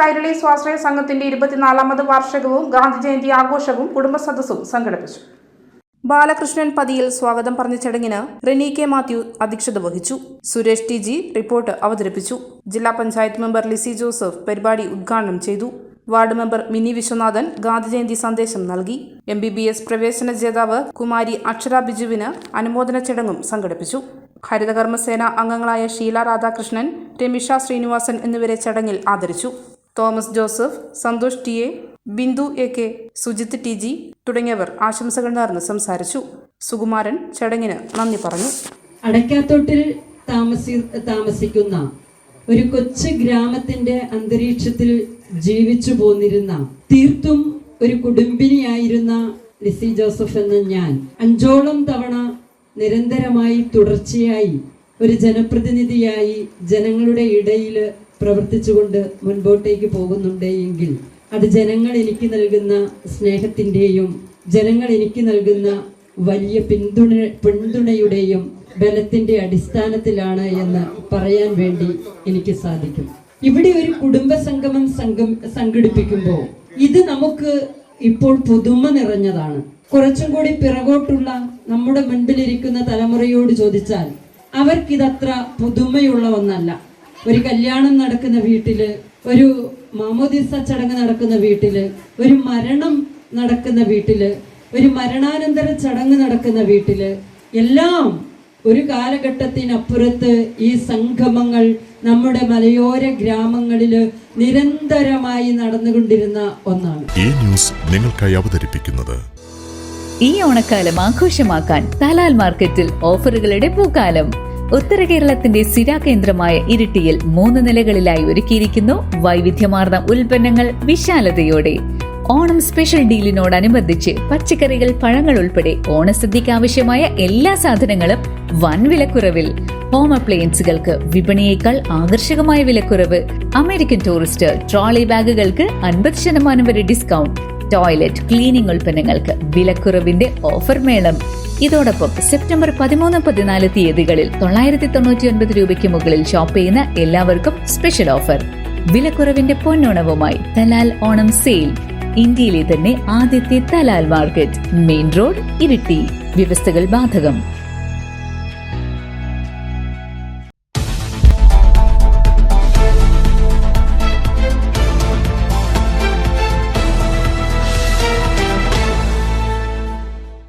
കൈരളി സ്വാശ്രയ സംഘത്തിന്റെ ഇരുപത്തിനാലാമത് വാർഷികവും ഗാന്ധി ജയന്തി ആഘോഷവും കുടുംബ സദസ്സും സംഘടിപ്പിച്ചു. ബാലകൃഷ്ണൻ പതിയിൽ സ്വാഗതം പറഞ്ഞ ചടങ്ങിന് റെനി കെ മാത്യു അധ്യക്ഷത വഹിച്ചു. സുരേഷ് ടി ജി റിപ്പോർട്ട് അവതരിപ്പിച്ചു. ജില്ലാ പഞ്ചായത്ത് മെമ്പർ ലിസി ജോസഫ് പരിപാടി ഉദ്ഘാടനം ചെയ്തു. വാർഡ് മെമ്പർ മിനി വിശ്വനാഥൻ ഗാന്ധി ജയന്തി സന്ദേശം നൽകി. എം ബി ബി എസ് പ്രവേശന ജേതാവ് കുമാരി അക്ഷര ബിജുവിന് അനുമോദന ചടങ്ങും സംഘടിപ്പിച്ചു. ഹരിതകർമ്മസേന അംഗങ്ങളായ ഷീല രാധാകൃഷ്ണൻ രമിഷ ശ്രീനിവാസൻ എന്നിവരെ ചടങ്ങിൽ ആദരിച്ചു. Thomas Joseph Santhosh T A Bindu A K Sujith T G തുടങ്ങിയവർ ആശംസകൾ നേർന്ന് സംസാരിച്ചു. സുകുമാരൻ ചടങ്ങിന് നന്ദി പറഞ്ഞു. അടയ്ക്കാത്തോട്ടിൽ താമസി താമസിക്കുന്ന ഒരു കൊച്ചു ഗ്രാമത്തിന്റെ അന്തരീക്ഷത്തിൽ ജീവിച്ചു പോന്നിരുന്ന തീർത്തും ഒരു കുടുംബിനിയായിരുന്ന ലിസി ജോസഫ് എന്ന ഞാൻ അഞ്ചോളം തവണ നിരന്തരമായി തുടർച്ചയായി ഒരു ജനപ്രതിനിധിയായി ജനങ്ങളുടെ ഇടയിൽ പ്രവർത്തിച്ചുകൊണ്ട് മുൻപോട്ടേക്ക് പോകുന്നുണ്ട് എങ്കിൽ അത് ജനങ്ങൾ എനിക്ക് നൽകുന്ന സ്നേഹത്തിന്റെയും ജനങ്ങൾ എനിക്ക് നൽകുന്ന വലിയ പിന്തുണ പിന്തുണയുടെയും ബലത്തിന്റെ അടിസ്ഥാനത്തിലാണ് എന്ന് പറയാൻ വേണ്ടി എനിക്ക് സാധിക്കും. ഇവിടെ ഒരു കുടുംബ സംഗമം സംഘം സംഘടിപ്പിക്കുമ്പോൾ ഇത് നമുക്ക് ഇപ്പോൾ പുതുമ നിറഞ്ഞതാണ്. കുറച്ചും കൂടി പിറകോട്ടുള്ള നമ്മുടെ മുൻപിലിരിക്കുന്ന തലമുറയോട് ചോദിച്ചാൽ അവർക്കിതത്ര പുതുമയുള്ള ഒന്നല്ല. ഒരു കല്യാണം നടക്കുന്ന വീട്ടിൽ ഒരു മാമോദിസ ചടങ്ങ് നടക്കുന്ന വീട്ടിൽ ഒരു മരണം നടക്കുന്ന വീട്ടിൽ ഒരു മരണാനന്തര ചടങ്ങ് നടക്കുന്ന വീട്ടിൽ എല്ലാം ഒരു കാലഘട്ടത്തിനപ്പുറത്ത് ഈ സംഗമങ്ങൾ നമ്മുടെ മലയോര ഗ്രാമങ്ങളിൽ നിരന്തരമായി നടന്നുകൊണ്ടിരുന്ന ഒന്നാണ്. ഈ ന്യൂസ് നിങ്ങൾക്കായി അവതരിപ്പിക്കുന്നത് ഈ ഓണക്കാലം ആഘോഷമാക്കാൻ തലാൽ മാർക്കറ്റിൽ ഓഫറുകളുടെ പൂക്കാലം. ഉത്തര കേരളത്തിന്റെ സ്ഥിരാകേന്ദ്രമായ ഇരിട്ടിയിൽ മൂന്ന് നിലകളിലായി ഒരുക്കിയിരിക്കുന്നു വൈവിധ്യമാർന്ന ഉൽപ്പന്നങ്ങൾ വിശാലതയോടെ. ഓണം സ്പെഷ്യൽ ഡീലിനോടനുബന്ധിച്ച് പച്ചക്കറികൾ പഴങ്ങൾ ഉൾപ്പെടെ ഓണസദ്യക്ക് ആവശ്യമായ എല്ലാ സാധനങ്ങളും വൻ വിലക്കുറവിൽ. ഹോം അപ്ലയൻസുകൾക്ക് വിപണിയേക്കാൾ ആകർഷകമായ വിലക്കുറവ്. അമേരിക്കൻ ടൂറിസ്റ്റ് ട്രോളി ബാഗുകൾക്ക് അൻപത് ശതമാനം വരെ ഡിസ്കൗണ്ട് ടോയ്ലറ്റ് ക്ലീനിംഗ് ഉൽപ്പന്നങ്ങൾക്ക് വിലക്കുറവിന്റെ ഓഫർ മേളം. ഇതോടൊപ്പം സെപ്റ്റംബർ പതിമൂന്ന് പതിനാല് തീയതികളിൽ തൊള്ളായിരത്തി തൊണ്ണൂറ്റി ഒൻപത് രൂപയ്ക്ക് മുകളിൽ ഷോപ്പ് ചെയ്യുന്ന എല്ലാവർക്കും സ്പെഷ്യൽ ഓഫർ. വിലക്കുറവിന്റെ പൊന്നോണവുമായി തലാൽ ഓണം സെയിൽ. ഇന്ത്യയിലെ തന്നെ ആദ്യത്തെ Talal market main road Iritty. വ്യവസ്ഥകൾ ബാധകം.